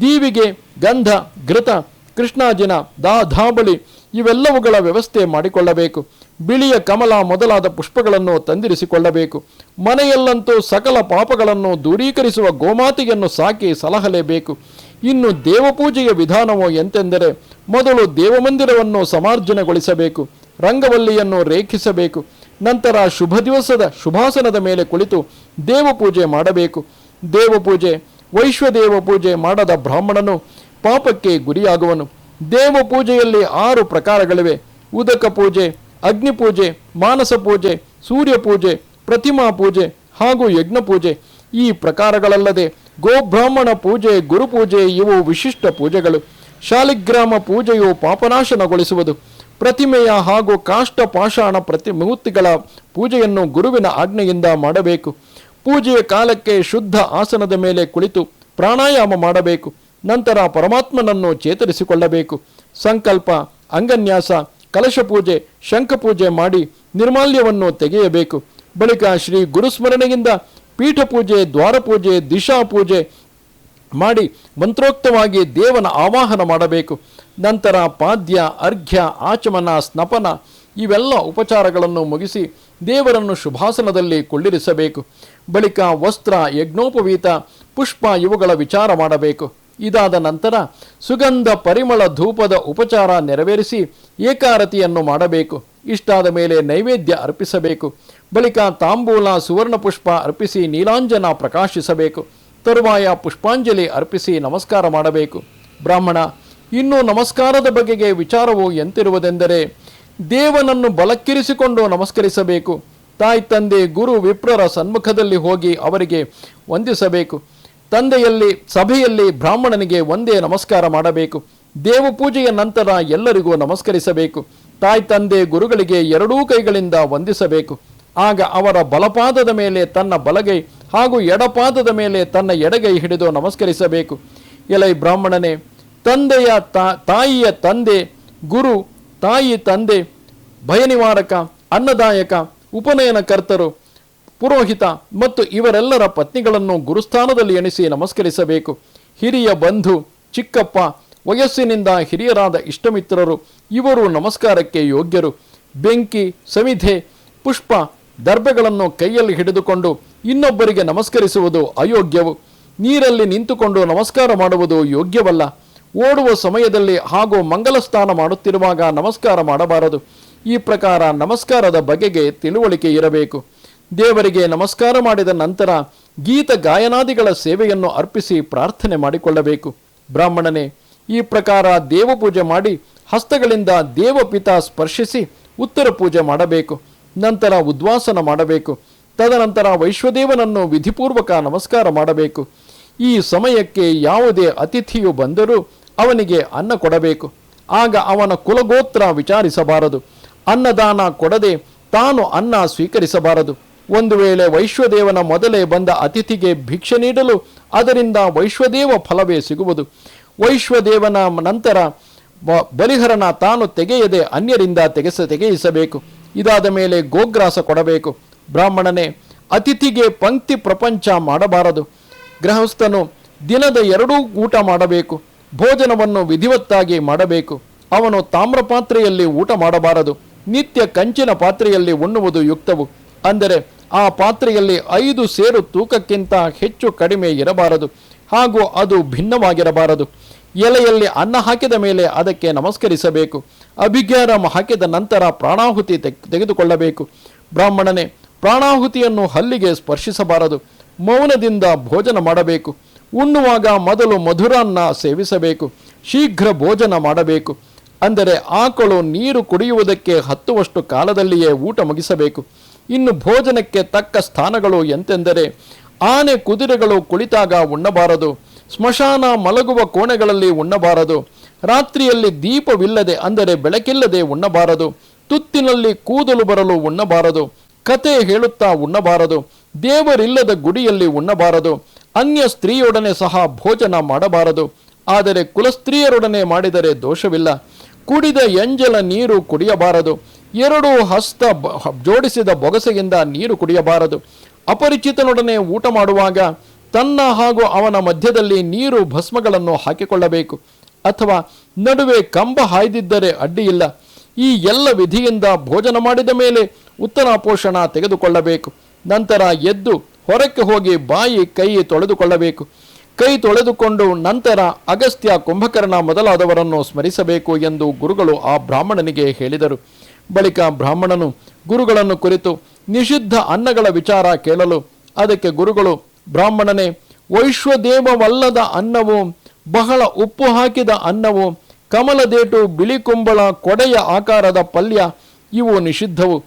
ದೀವಿಗೆ ಗಂಧ, ಘೃತ, ಕೃಷ್ಣಾಜಿನ ದಾ ಧಾಬಳಿ ಇವೆಲ್ಲವುಗಳ ವ್ಯವಸ್ಥೆ ಮಾಡಿಕೊಳ್ಳಬೇಕು. ಬಿಳಿಯ ಕಮಲ ಮೊದಲಾದ ಪುಷ್ಪಗಳನ್ನು ತಂದಿರಿಸಿಕೊಳ್ಳಬೇಕು. ಮನೆಯಲ್ಲಂತೂ ಸಕಲ ಪಾಪಗಳನ್ನು ದೂರೀಕರಿಸುವ ಗೋಮಾತೆಯನ್ನು ಸಾಕಿ ಸಲಹಲೇಬೇಕು. ಇನ್ನು ದೇವಪೂಜೆಯ ವಿಧಾನವು ಎಂತೆಂದರೆ ಮೊದಲು ದೇವಮಂದಿರವನ್ನು ಸಮಾರ್ಜನೆಗೊಳಿಸಬೇಕು. ರಂಗವಲ್ಲಿಯನ್ನು ರೇಖಿಸಬೇಕು. ನಂತರ ಶುಭ ದಿವಸದ ಶುಭಾಸನದ ಮೇಲೆ ಕುಳಿತು ದೇವಪೂಜೆ ಮಾಡಬೇಕು. ದೇವಪೂಜೆ ವೈಶ್ವದೇವ ಪೂಜೆ ಮಾಡದ ಬ್ರಾಹ್ಮಣನು ಪಾಪಕ್ಕೆ ಗುರಿಯಾಗುವನು. ದೇವ ಪೂಜೆಯಲ್ಲಿ ಆರು ಪ್ರಕಾರಗಳಿವೆ. ಉದಕ ಪೂಜೆ, ಅಗ್ನಿ ಪೂಜೆ, ಮಾನಸ ಪೂಜೆ, ಸೂರ್ಯ ಪೂಜೆ, ಪ್ರತಿಮಾ ಪೂಜೆ ಹಾಗೂ ಯಜ್ಞ ಪೂಜೆ. ಈ ಪ್ರಕಾರಗಳಲ್ಲದೆ ಗೋಬ್ರಾಹ್ಮಣ ಪೂಜೆ ಗುರುಪೂಜೆ ಇವು ವಿಶಿಷ್ಟ ಪೂಜೆಗಳು. ಶಾಲಿಗ್ರಾಮ ಪೂಜೆಯು ಪಾಪನಾಶನಗೊಳಿಸುವುದು. ಪ್ರತಿಮೆಯ ಹಾಗೂ ಕಾಷ್ಟ ಪಾಷಾಣ ಪ್ರತಿ ಮೂರ್ತಿಗಳ ಪೂಜೆಯನ್ನು ಗುರುವಿನ ಆಜ್ಞೆಯಿಂದ ಮಾಡಬೇಕು. ಪೂಜೆಯ ಕಾಲಕ್ಕೆ ಶುದ್ಧ ಆಸನದ ಮೇಲೆ ಕುಳಿತು ಪ್ರಾಣಾಯಾಮ ಮಾಡಬೇಕು. ನಂತರ ಪರಮಾತ್ಮನನ್ನು ಚೇತರಿಸಿಕೊಳ್ಳಬೇಕು. ಸಂಕಲ್ಪ, ಅಂಗನ್ಯಾಸ, ಕಲಶ ಪೂಜೆ, ಶಂಖ ಪೂಜೆ ಮಾಡಿ ನಿರ್ಮಾಲ್ಯವನ್ನು ತೆಗೆಯಬೇಕು. ಬಳಿಕ ಶ್ರೀ ಗುರುಸ್ಮರಣೆಯಿಂದ ಪೀಠ ಪೂಜೆ, ದ್ವಾರ ಪೂಜೆ, ದಿಶಾ ಪೂಜೆ ಮಾಡಿ ಮಂತ್ರೋಕ್ತವಾಗಿ ದೇವನ ಆವಾಹನ ಮಾಡಬೇಕು. ನಂತರ ಪಾದ್ಯ, ಅರ್ಘ್ಯ, ಆಚಮನ, ಸ್ನಪನ ಇವೆಲ್ಲ ಉಪಚಾರಗಳನ್ನು ಮುಗಿಸಿ ದೇವರನ್ನು ಶುಭಾಸನದಲ್ಲಿ ಕುಳ್ಳಿರಿಸಬೇಕು. ಬಳಿಕ ವಸ್ತ್ರ, ಯಜ್ಞೋಪವೀತ, ಪುಷ್ಪ ಇವುಗಳ ವಿಚಾರ ಮಾಡಬೇಕು. ಇದಾದ ನಂತರ ಸುಗಂಧ ಪರಿಮಳ ಧೂಪದ ಉಪಚಾರ ನೆರವೇರಿಸಿ ಏಕಾರತಿಯನ್ನು ಮಾಡಬೇಕು. ಇಷ್ಟಾದ ಮೇಲೆ ನೈವೇದ್ಯ ಅರ್ಪಿಸಬೇಕು. ಬಳಿಕ ತಾಂಬೂಲ ಸುವರ್ಣ ಪುಷ್ಪ ಅರ್ಪಿಸಿ ನೀಲಾಂಜನ ಪ್ರಕಾಶಿಸಬೇಕು. ತರುವಾಯ ಪುಷ್ಪಾಂಜಲಿ ಅರ್ಪಿಸಿ ನಮಸ್ಕಾರ ಮಾಡಬೇಕು. ಬ್ರಾಹ್ಮಣ, ಇನ್ನು ನಮಸ್ಕಾರದ ಬಗೆಗೆ ವಿಚಾರವು ಎಂತಿರುವುದೆಂದರೆ ದೇವನನ್ನು ಬಲಕ್ಕಿರಿಸಿಕೊಂಡು ನಮಸ್ಕರಿಸಬೇಕು. ತಾಯಿ ತಂದೆ ಗುರು ವಿಪ್ರರ ಸನ್ಮುಖದಲ್ಲಿ ಹೋಗಿ ಅವರಿಗೆ ವಂದಿಸಬೇಕು. ತಂದೆಯಲ್ಲಿ, ಸಭೆಯಲ್ಲಿ ಬ್ರಾಹ್ಮಣನಿಗೆ ಒಂದೇ ನಮಸ್ಕಾರ ಮಾಡಬೇಕು. ದೇವ ಪೂಜೆಯ ನಂತರ ಎಲ್ಲರಿಗೂ ನಮಸ್ಕರಿಸಬೇಕು. ತಾಯಿ, ತಂದೆ, ಗುರುಗಳಿಗೆ ಎರಡೂ ಕೈಗಳಿಂದ ವಂದಿಸಬೇಕು. ಆಗ ಅವರ ಬಲಪಾದದ ಮೇಲೆ ತನ್ನ ಬಲಗೈ ಹಾಗೂ ಎಡಪಾದದ ಮೇಲೆ ತನ್ನ ಎಡಗೈ ಹಿಡಿದು ನಮಸ್ಕರಿಸಬೇಕು. ಎಲೈ ಬ್ರಾಹ್ಮಣನೇ, ತಂದೆಯ ತಾಯಿಯ ತಂದೆ, ಗುರು, ತಾಯಿ, ತಂದೆ, ಭಯನಿವಾರಕ, ಅನ್ನದಾಯಕ, ಉಪನಯನಕರ್ತರು ಪುರೋಹಿತ ಮತ್ತು ಇವರೆಲ್ಲರ ಪತ್ನಿಗಳನ್ನು ಗುರುಸ್ಥಾನದಲ್ಲಿ ಎಣಿಸಿ ನಮಸ್ಕರಿಸಬೇಕು. ಹಿರಿಯ ಬಂಧು, ಚಿಕ್ಕಪ್ಪ, ವಯಸ್ಸಿನಿಂದ ಹಿರಿಯರಾದ ಇಷ್ಟಮಿತ್ರರು, ಇವರು ನಮಸ್ಕಾರಕ್ಕೆ ಯೋಗ್ಯರು. ಬೆಂಕಿ ಸಮಿಧೆ ಪುಷ್ಪ, ದರ್ಭೆಗಳನ್ನು ಕೈಯಲ್ಲಿ ಹಿಡಿದುಕೊಂಡು ಇನ್ನೊಬ್ಬರಿಗೆ ನಮಸ್ಕರಿಸುವುದು ಅಯೋಗ್ಯವು. ನೀರಲ್ಲಿ ನಿಂತುಕೊಂಡು ನಮಸ್ಕಾರ ಮಾಡುವುದು ಯೋಗ್ಯವಲ್ಲ. ಓಡುವ ಸಮಯದಲ್ಲಿ ಹಾಗೂ ಮಂಗಲ ಸ್ನಾನ ಮಾಡುತ್ತಿರುವಾಗ ನಮಸ್ಕಾರ ಮಾಡಬಾರದು. ಈ ಪ್ರಕಾರ ನಮಸ್ಕಾರದ ಬಗೆಗೆ ತಿಳುವಳಿಕೆ ಇರಬೇಕು. ದೇವರಿಗೆ ನಮಸ್ಕಾರ ಮಾಡಿದ ನಂತರ ಗೀತ ಗಾಯನಾದಿಗಳ ಸೇವೆಯನ್ನು ಅರ್ಪಿಸಿ ಪ್ರಾರ್ಥನೆ ಮಾಡಿಕೊಳ್ಳಬೇಕು. ಬ್ರಾಹ್ಮಣನೇ, ಈ ಪ್ರಕಾರ ದೇವಪೂಜೆ ಮಾಡಿ ಹಸ್ತಗಳಿಂದ ದೇವಪಿತ ಸ್ಪರ್ಶಿಸಿ ಉತ್ತರ ಪೂಜೆ ಮಾಡಬೇಕು. ನಂತರ ಉದ್ವಾಸನ ಮಾಡಬೇಕು. ತದನಂತರ ವೈಶ್ವದೇವನನ್ನು ವಿಧಿಪೂರ್ವಕ ನಮಸ್ಕಾರ ಮಾಡಬೇಕು. ಈ ಸಮಯಕ್ಕೆ ಯಾವುದೇ ಅತಿಥಿಯು ಬಂದರೂ ಅವನಿಗೆ ಅನ್ನ ಕೊಡಬೇಕು. ಆಗ ಅವನ ಕುಲಗೋತ್ರ ವಿಚಾರಿಸಬಾರದು. ಅನ್ನದಾನ ಕೊಡದೆ ತಾನು ಅನ್ನ ಸ್ವೀಕರಿಸಬಾರದು. ಒಂದು ವೇಳೆ ವೈಶ್ವದೇವನ ಮೊದಲೇ ಬಂದ ಅತಿಥಿಗೆ ಭಿಕ್ಷೆ ನೀಡಲು, ಅದರಿಂದ ವೈಶ್ವದೇವ ಫಲವೇ ಸಿಗುವುದು. ವೈಶ್ವದೇವನ ನಂತರ ಬಲಿಹರನ ತಾನು ತೆಗೆಯದೆ ಅನ್ಯರಿಂದ ತೆಗೆಸ, ತೆಗೆಯಿಸಬೇಕು. ಇದಾದ ಮೇಲೆ ಗೋಗ್ರಾಸ ಕೊಡಬೇಕು. ಬ್ರಾಹ್ಮಣನೇ, ಅತಿಥಿಗೆ ಪಂಕ್ತಿ ಪ್ರಪಂಚ ಮಾಡಬಾರದು. ಗೃಹಸ್ಥನು ದಿನದ ಎರಡೂ ಊಟ ಮಾಡಬೇಕು. ಭೋಜನವನ್ನು ವಿಧಿವತ್ತಾಗಿ ಮಾಡಬೇಕು. ಅವನು ತಾಮ್ರ ಪಾತ್ರೆಯಲ್ಲಿ ಊಟ ಮಾಡಬಾರದು. ನಿತ್ಯ ಕಂಚಿನ ಪಾತ್ರೆಯಲ್ಲಿ ಉಣ್ಣುವುದು ಯುಕ್ತವು. ಅಂದರೆ ಆ ಪಾತ್ರೆಯಲ್ಲಿ ಐದು ಸೇರು ತೂಕಕ್ಕಿಂತ ಹೆಚ್ಚು ಕಡಿಮೆ ಇರಬಾರದು ಹಾಗೂ ಅದು ಭಿನ್ನವಾಗಿರಬಾರದು. ಎಲೆಯಲ್ಲಿ ಅನ್ನ ಹಾಕಿದ ಮೇಲೆ ಅದಕ್ಕೆ ನಮಸ್ಕರಿಸಬೇಕು. ಅಭಿಜ್ಞಾನ ಹಾಕಿದ ನಂತರ ಪ್ರಾಣಾಹುತಿ ತೆಗ್- ತೆಗೆದುಕೊಳ್ಳಬೇಕು. ಬ್ರಾಹ್ಮಣನೇ, ಪ್ರಾಣಾಹುತಿಯನ್ನು ಹಲ್ಲಿಗೆ ಸ್ಪರ್ಶಿಸಬಾರದು. ಮೌನದಿಂದ ಭೋಜನ ಮಾಡಬೇಕು. ಉಣ್ಣುವಾಗ ಮೊದಲು ಮಧುರಾನ್ನ ಸೇವಿಸಬೇಕು. ಶೀಘ್ರ ಭೋಜನ ಮಾಡಬೇಕು. ಅಂದರೆ ಆಕಳು ನೀರು ಕುಡಿಯುವುದಕ್ಕೆ ಹತ್ತುವಷ್ಟು ಕಾಲದಲ್ಲಿಯೇ ಊಟ ಮುಗಿಸಬೇಕು. ಇನ್ನು ಭೋಜನಕ್ಕೆ ತಕ್ಕ ಸ್ಥಾನಗಳು ಎಂತೆಂದರೆ ಆನೆ ಕುದುರೆಗಳು ಕುಳಿತಾಗ ಉಣ್ಣಬಾರದು, ಸ್ಮಶಾನ ಮಲಗುವ ಕೋಣೆಗಳಲ್ಲಿ ಉಣ್ಣಬಾರದು, ರಾತ್ರಿಯಲ್ಲಿ ದೀಪವಿಲ್ಲದೆ ಅಂದರೆ ಬೆಳಕಿಲ್ಲದೆ ಉಣ್ಣಬಾರದು, ತುತ್ತಿನಲ್ಲಿ ಕೂದಲು ಬರಲು ಉಣ್ಣಬಾರದು, ಕತೆ ಹೇಳುತ್ತಾ ಉಣ್ಣಬಾರದು, ದೇವರಿಲ್ಲದ ಗುಡಿಯಲ್ಲಿ ಉಣ್ಣಬಾರದು, ಅನ್ಯ ಸ್ತ್ರೀಯೊಡನೆ ಸಹ ಭೋಜನ ಮಾಡಬಾರದು, ಆದರೆ ಕುಲಸ್ತ್ರೀಯರೊಡನೆ ಮಾಡಿದರೆ ದೋಷವಿಲ್ಲ, ಕುಡಿದ ಎಂಜಲ ನೀರು ಕುಡಿಯಬಾರದು ಎರಡು ಹಸ್ತ ಜೋಡಿಸಿದ ಬೊಗಸೆಯಿಂದ ನೀರು ಕುಡಿಯಬಾರದು. ಅಪರಿಚಿತನೊಡನೆ ಊಟ ಮಾಡುವಾಗ ತನ್ನ ಹಾಗೂ ಅವನ ಮಧ್ಯದಲ್ಲಿ ನೀರು ಭಸ್ಮಗಳನ್ನು ಹಾಕಿಕೊಳ್ಳಬೇಕು. ಅಥವಾ ನಡುವೆ ಕಂಬ ಹಾಯ್ದಿದ್ದರೆ ಅಡ್ಡಿಯಿಲ್ಲ. ಈ ಎಲ್ಲ ವಿಧಿಯಿಂದ ಭೋಜನ ಮಾಡಿದ ಮೇಲೆ ಉತ್ತರಾಪೋಷಣ ತೆಗೆದುಕೊಳ್ಳಬೇಕು. ನಂತರ ಎದ್ದು ಹೊರಕ್ಕೆ ಹೋಗಿ ಬಾಯಿ ಕೈ ತೊಳೆದುಕೊಳ್ಳಬೇಕು. ಕೈ ತೊಳೆದುಕೊಂಡು ನಂತರ ಅಗಸ್ತ್ಯ ಕುಂಭಕರ್ಣ ಮೊದಲಾದವರನ್ನು ಸ್ಮರಿಸಬೇಕು ಎಂದು ಗುರುಗಳು ಆ ಬ್ರಾಹ್ಮಣನಿಗೆ ಹೇಳಿದರು. ಬಳಿಕ ಬ್ರಾಹ್ಮಣನು ಗುರುಗಳನ್ನು ಕುರಿತು ನಿಷಿದ್ಧ ಅನ್ನಗಳ ವಿಚಾರ ಕೇಳಲು ಅದಕ್ಕೆ ಗುರುಗಳು, ಬ್ರಾಹ್ಮಣನೇ, ವೈಶ್ವದೇವವಲ್ಲದ ಅನ್ನವು, ಬಹಳ ಉಪ್ಪು ಹಾಕಿದ ಅನ್ನವು, ಕಮಲದೇಟು, ಬಿಳಿ ಕುಂಬಳ, ಕೊಡೆಯ ಆಕಾರದ ಪಲ್ಯ, ಇವು ನಿಷಿದ್ಧವು.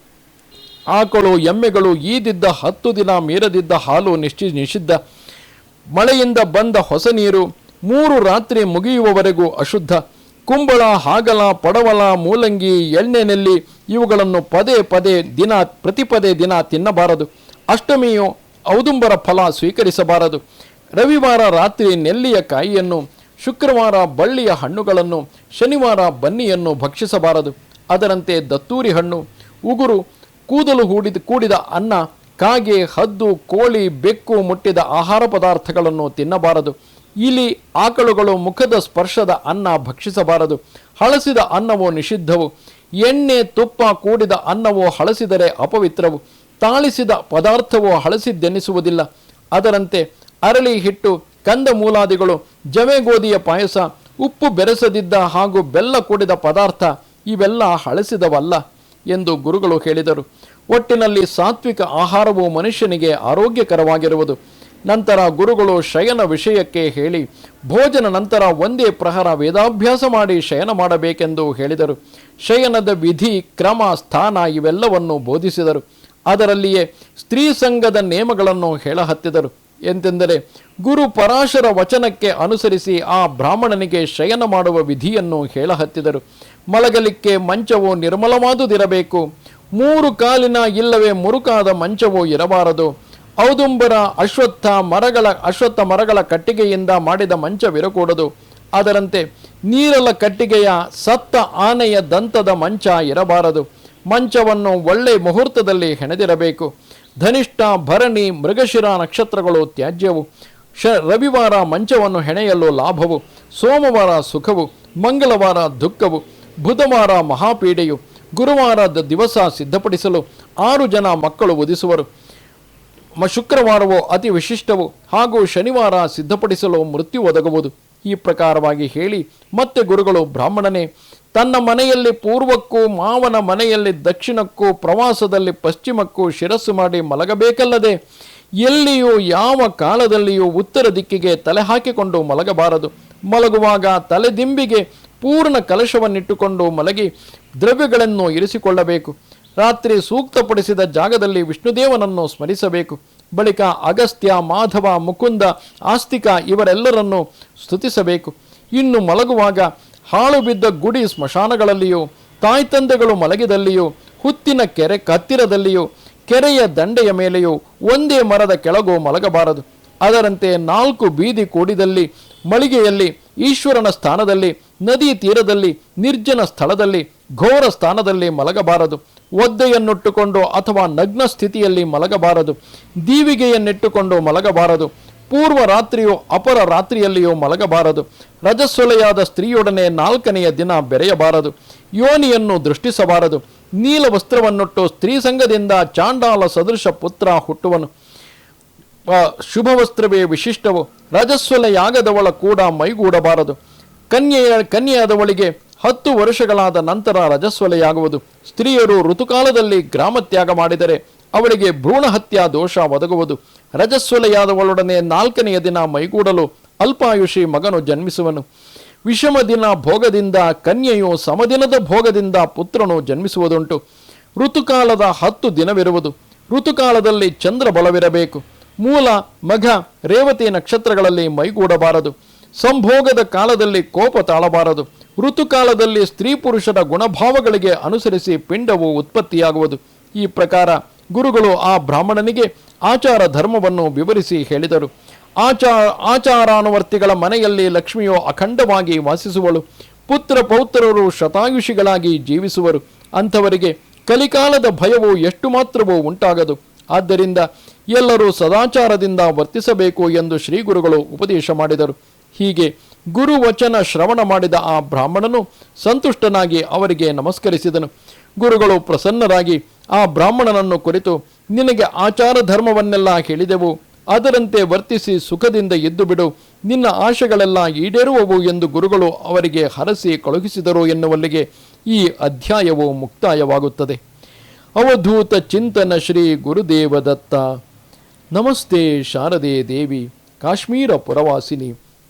ಆಕಳು, ಎಮ್ಮೆಗಳು ಈದಿದ್ದ ಹತ್ತು ದಿನ ಮೀರದಿದ್ದ ಹಾಲು ನಿಶ್ಚಿ ನಿಷಿದ್ಧ. ಮಳೆಯಿಂದ ಬಂದ ಹೊಸ ನೀರು ಮೂರು ರಾತ್ರಿ ಮುಗಿಯುವವರೆಗೂ ಅಶುದ್ಧ. ಕುಂಬಳ, ಹಾಗಲ, ಪಡವಲ, ಮೂಲಂಗಿ, ಎಣ್ಣೆನೆಲ್ಲಿ ಇವುಗಳನ್ನು ಪದೇ ಪದೇ ದಿನ, ಪ್ರತಿ ಪದೇ ದಿನ ತಿನ್ನಬಾರದು. ಅಷ್ಟಮಿಯು ಔದುಂಬರ ಫಲ ಸ್ವೀಕರಿಸಬಾರದು. ರವಿವಾರ ರಾತ್ರಿ ನೆಲ್ಲಿಯ ಕಾಯಿಯನ್ನು, ಶುಕ್ರವಾರ ಬಳ್ಳಿಯ ಹಣ್ಣುಗಳನ್ನು, ಶನಿವಾರ ಬನ್ನಿಯನ್ನು ಭಕ್ಷಿಸಬಾರದು. ಅದರಂತೆ ದತ್ತೂರಿ ಹಣ್ಣು, ಉಗುರು, ಕೂದಲು ಹೂಡಿದ, ಕೂಡಿದ ಅನ್ನ, ಕಾಗೆ, ಹದ್ದು, ಕೋಳಿ, ಬೆಕ್ಕು ಮುಟ್ಟಿದ ಆಹಾರ ಪದಾರ್ಥಗಳನ್ನು ತಿನ್ನಬಾರದು. ಇಲಿ, ಆಕಳುಗಳು ಮುಖದ ಸ್ಪರ್ಶದ ಅನ್ನ ಭಕ್ಷಿಸಬಾರದು. ಹಳಸಿದ ಅನ್ನವು ನಿಷಿದ್ಧವು. ಎಣ್ಣೆ, ತುಪ್ಪ ಕೂಡಿದ ಅನ್ನವೋ ಹಳಸಿದರೆ ಅಪವಿತ್ರವು, ತಾಳಿಸಿದ ಪದಾರ್ಥವೋ ಹಳಸಿದ್ದೆನಿಸುವುದಿಲ್ಲ. ಅದರಂತೆ ಅರಳಿ ಹಿಟ್ಟು, ಕಂದ ಮೂಲಾದಿಗಳು ಜವೆಗೋಧಿಯ ಪಾಯಸ, ಉಪ್ಪು ಬೆರೆಸದಿದ್ದ ಹಾಗೂ ಬೆಲ್ಲ ಕೂಡಿದ ಪದಾರ್ಥ ಇವೆಲ್ಲ ಹಳಸಿದವಲ್ಲ ಎಂದು ಗುರುಗಳು ಹೇಳಿದರು. ಒಟ್ಟಿನಲ್ಲಿ ಸಾತ್ವಿಕ ಆಹಾರವು ಮನುಷ್ಯನಿಗೆ ಆರೋಗ್ಯಕರವಾಗಿರುವುದು. ನಂತರ ಗುರುಗಳು ಶಯನ ವಿಷಯಕ್ಕೆ ಹೇಳಿ, ಭೋಜನ ನಂತರ ಒಂದೇ ಪ್ರಹರ ವೇದಾಭ್ಯಾಸ ಮಾಡಿ ಶಯನ ಮಾಡಬೇಕೆಂದು ಹೇಳಿದರು. ಶಯನದ ವಿಧಿ, ಕ್ರಮ, ಸ್ಥಾನ ಇವೆಲ್ಲವನ್ನು ಬೋಧಿಸಿದರು. ಅದರಲ್ಲಿಯೇ ಸ್ತ್ರೀ ಸಂಘದ ನೇಮಗಳನ್ನು ಹೇಳಹತ್ತಿದರು. ಎಂತೆಂದರೆ, ಗುರು ಪರಾಶರ ವಚನಕ್ಕೆ ಅನುಸರಿಸಿ ಆ ಬ್ರಾಹ್ಮಣನಿಗೆ ಶಯನ ಮಾಡುವ ವಿಧಿಯನ್ನು ಹೇಳಹತ್ತಿದರು. ಮಲಗಲಿಕ್ಕೆ ಮಂಚವು ನಿರ್ಮಲವಾದುದಿರಬೇಕು. ಮೂರು ಕಾಲಿನ ಇಲ್ಲವೇ ಮುರುಕಾದ ಮಂಚವು ಇರಬಾರದು. ಔದುಂಬರ ಅಶ್ವತ್ಥ ಮರಗಳ ಅಶ್ವತ್ಥ ಮರಗಳ ಕಟ್ಟಿಗೆಯಿಂದ ಮಾಡಿದ ಮಂಚವಿರಕೂಡದು ಅದರಂತೆ ನೀರಲ ಕಟ್ಟಿಗೆಯ ಸತ್ತ ಆನೆಯ ದಂತದ ಮಂಚ ಇರಬಾರದು. ಮಂಚವನ್ನು ಒಳ್ಳೆ ಮುಹೂರ್ತದಲ್ಲಿ ಹೆಣೆದಿರಬೇಕು. ಧನಿಷ್ಠ, ಭರಣಿ, ಮೃಗಶಿರ ನಕ್ಷತ್ರಗಳು ತ್ಯಾಜ್ಯವು. ಶ, ರವಿವಾರ ಮಂಚವನ್ನು ಹೆಣೆಯಲು ಲಾಭವು. ಸೋಮವಾರ ಸುಖವು. ಮಂಗಳವಾರ ದುಃಖವು. ಬುಧವಾರ ಮಹಾಪೀಡೆಯು. ಗುರುವಾರದ ದಿವಸ ಸಿದ್ಧಪಡಿಸಲು ಆರು ಜನ ಮಕ್ಕಳು ಉದಿಸುವರು. ಶುಕ್ರವಾರವು ಅತಿ ವಿಶಿಷ್ಟವು, ಹಾಗೂ ಶನಿವಾರ ಸಿದ್ಧಪಡಿಸಲು ಮೃತ್ಯು ಒದಗುವುದು. ಈ ಪ್ರಕಾರವಾಗಿ ಹೇಳಿ, ಮತ್ತೆ ಗುರುಗಳು ಬ್ರಾಹ್ಮಣನೇ, ತನ್ನ ಮನೆಯಲ್ಲಿ ಪೂರ್ವಕ್ಕೂ, ಮಾವನ ಮನೆಯಲ್ಲಿ, ದಕ್ಷಿಣಕ್ಕೂ, ಪ್ರವಾಸದಲ್ಲಿ, ಪಶ್ಚಿಮಕ್ಕೂ ಶಿರಸ್ಸು ಮಾಡಿ ಮಲಗಬೇಕಲ್ಲದೆ, ಎಲ್ಲಿಯೂ, ಯಾವ ಕಾಲದಲ್ಲಿಯೂ ಉತ್ತರ ದಿಕ್ಕಿಗೆ ತಲೆ ಹಾಕಿಕೊಂಡು ಮಲಗಬಾರದು. ಮಲಗುವಾಗ ತಲೆದಿಂಬಿಗೆ ಪೂರ್ಣ ಕಲಶವನ್ನಿಟ್ಟುಕೊಂಡು ಮಲಗಿ ದ್ರವ್ಯಗಳನ್ನು ಇರಿಸಿಕೊಳ್ಳಬೇಕು. ರಾತ್ರಿ ಸೂಕ್ತಪಡಿಸಿದ ಜಾಗದಲ್ಲಿ ವಿಷ್ಣುದೇವನನ್ನು ಸ್ಮರಿಸಬೇಕು. ಬಳಿಕ ಅಗಸ್ತ್ಯ, ಮಾಧವ, ಮುಕುಂದ, ಆಸ್ತಿಕ ಇವರೆಲ್ಲರನ್ನು ಸ್ತುತಿಸಬೇಕು. ಇನ್ನು ಮಲಗುವಾಗ ಹಾಳು ಬಿದ್ದ ಗುಡಿ ಸ್ಮಶಾನಗಳಲ್ಲಿಯೂ ತಾಯ್ತಂದೆಗಳು ಮಲಗಿದಲ್ಲಿಯೂ, ಹುತ್ತಿನ ಕೆರೆ ಕತ್ತಿರದಲ್ಲಿಯೂ, ಕೆರೆಯ ದಂಡೆಯ ಮೇಲೆಯೂ ಒಂದೇ ಮರದ ಕೆಳಗೂ ಮಲಗಬಾರದು. ಅದರಂತೆ ನಾಲ್ಕು ಬೀದಿ ಕೂಡಿದಲ್ಲಿ, ಮಳಿಗೆಯಲ್ಲಿ, ಈಶ್ವರನ ಸ್ಥಾನದಲ್ಲಿ, ನದಿ ತೀರದಲ್ಲಿ, ನಿರ್ಜನ ಸ್ಥಳದಲ್ಲಿ ಘೋರ ಸ್ಥಾನದಲ್ಲಿ ಮಲಗಬಾರದು ಒದ್ದೆಯನ್ನುಟ್ಟುಕೊಂಡು ಅಥವಾ ನಗ್ನ ಸ್ಥಿತಿಯಲ್ಲಿ ಮಲಗಬಾರದು ದೀವಿಗೆಯನ್ನಿಟ್ಟುಕೊಂಡು ಮಲಗಬಾರದು ಪೂರ್ವ ರಾತ್ರಿಯೋ ಅಪರ ರಾತ್ರಿಯಲ್ಲಿಯೂ ಮಲಗಬಾರದು ರಜಸ್ವಲೆಯಾದ ಸ್ತ್ರೀಯೊಡನೆ ನಾಲ್ಕನೆಯ ದಿನ ಬೆರೆಯಬಾರದು ಯೋನಿಯನ್ನು ದೃಷ್ಟಿಸಬಾರದು ನೀಲ ವಸ್ತ್ರವನ್ನುಟ್ಟು ಸ್ತ್ರೀ ಸಂಘದಿಂದ ಚಾಂಡಾಲ ಸದೃಶ ಪುತ್ರ ಹುಟ್ಟುವನು. ಆ, ಶುಭ ವಸ್ತ್ರವೇ ವಿಶಿಷ್ಟವು ರಜಸ್ವಲೆಯಾಗದವಳ ಕೂಡ ಮೈಗೂಡಬಾರದು ಕನ್ಯೆಯ ಕನ್ಯೆಯಾದವಳಿಗೆ ಹತ್ತು ವರ್ಷಗಳಾದ ನಂತರ ರಜಸ್ವಲೆಯಾಗುವುದು. ಸ್ತ್ರೀಯರು ಋತುಕಾಲದಲ್ಲಿ ಗ್ರಾಮತ್ಯಾಗ ಮಾಡಿದರೆ ಅವಳಿಗೆ ಭ್ರೂಣ ಹತ್ಯಾ ದೋಷ ಒದಗುವುದು. ರಜಸ್ವಲೆಯಾದವಳೊಡನೆ ನಾಲ್ಕನೆಯ ದಿನ ಮೈಗೂಡಲು ಅಲ್ಪಾಯುಷಿ ಮಗನು ಜನ್ಮಿಸುವನು. ವಿಷಮ ದಿನ ಭೋಗದಿಂದ ಕನ್ಯೆಯು ಸಮದಿನದ ಭೋಗದಿಂದ ಪುತ್ರನು ಜನ್ಮಿಸುವುದುಂಟು. ಋತುಕಾಲದ ಹತ್ತು ದಿನವಿರುವುದು. ಋತುಕಾಲದಲ್ಲಿ ಚಂದ್ರ ಬಲವಿರಬೇಕು. ಮೂಲ ಮಘ ರೇವತಿ ನಕ್ಷತ್ರಗಳಲ್ಲಿ ಮೈಗೂಡಬಾರದು. ಸಂಭೋಗದ ಕಾಲದಲ್ಲಿ ಕೋಪ ತಾಳಬಾರದು. ಋತುಕಾಲದಲ್ಲಿ ಸ್ತ್ರೀ ಪುರುಷರ ಗುಣಭಾವಗಳಿಗೆ ಅನುಸರಿಸಿ ಪಿಂಡವು ಉತ್ಪತ್ತಿಯಾಗುವುದು. ಈ ಪ್ರಕಾರ ಗುರುಗಳು ಆ ಬ್ರಾಹ್ಮಣನಿಗೆ ಆಚಾರ ಧರ್ಮವನ್ನು ವಿವರಿಸಿ ಹೇಳಿದರು. ಆಚಾರ ಆಚಾರಾನುವರ್ತಿಗಳ ಮನೆಯಲ್ಲಿ ಲಕ್ಷ್ಮಿಯು ಅಖಂಡವಾಗಿ ವಾಸಿಸುವಳು. ಪುತ್ರ ಪೌತ್ರರು ಶತಾಯುಷಿಗಳಾಗಿ ಜೀವಿಸುವರು. ಅಂಥವರಿಗೆ ಕಲಿಕಾಲದ ಭಯವು ಎಷ್ಟು ಮಾತ್ರವೂ ಉಂಟಾಗದು. ಆದ್ದರಿಂದ ಎಲ್ಲರೂ ಸದಾಚಾರದಿಂದ ವರ್ತಿಸಬೇಕು ಎಂದು ಶ್ರೀಗುರುಗಳು ಉಪದೇಶ ಮಾಡಿದರು. ಹೀಗೆ ಗುರುವಚನ ಶ್ರವಣ ಮಾಡಿದ ಆ ಬ್ರಾಹ್ಮಣನು ಸಂತುಷ್ಟನಾಗಿ ಅವರಿಗೆ ನಮಸ್ಕರಿಸಿದನು. ಗುರುಗಳು ಪ್ರಸನ್ನರಾಗಿ ಆ ಬ್ರಾಹ್ಮಣನನ್ನು ಕುರಿತು, ನಿನಗೆ ಆಚಾರ ಧರ್ಮವನ್ನೆಲ್ಲ ಹೇಳಿದೆವು, ಅದರಂತೆ ವರ್ತಿಸಿ ಸುಖದಿಂದ ಎದ್ದು ಬಿಡು, ನಿನ್ನ ಆಶೆಗಳೆಲ್ಲ ಈಡೇರುವವು ಎಂದು ಗುರುಗಳು ಅವರಿಗೆ ಹರಸಿ ಕಳುಹಿಸಿದರು ಎನ್ನುವಲ್ಲಿಗೆ ಈ ಅಧ್ಯಾಯವು ಮುಕ್ತಾಯವಾಗುತ್ತದೆ. ಅವಧೂತ ಚಿಂತನ ಶ್ರೀ ಗುರುದೇವದತ್ತ. ನಮಸ್ತೆ ಶಾರದೆ ದೇವಿ, ಕಾಶ್ಮೀರ ಪುರವಾಸಿನಿ.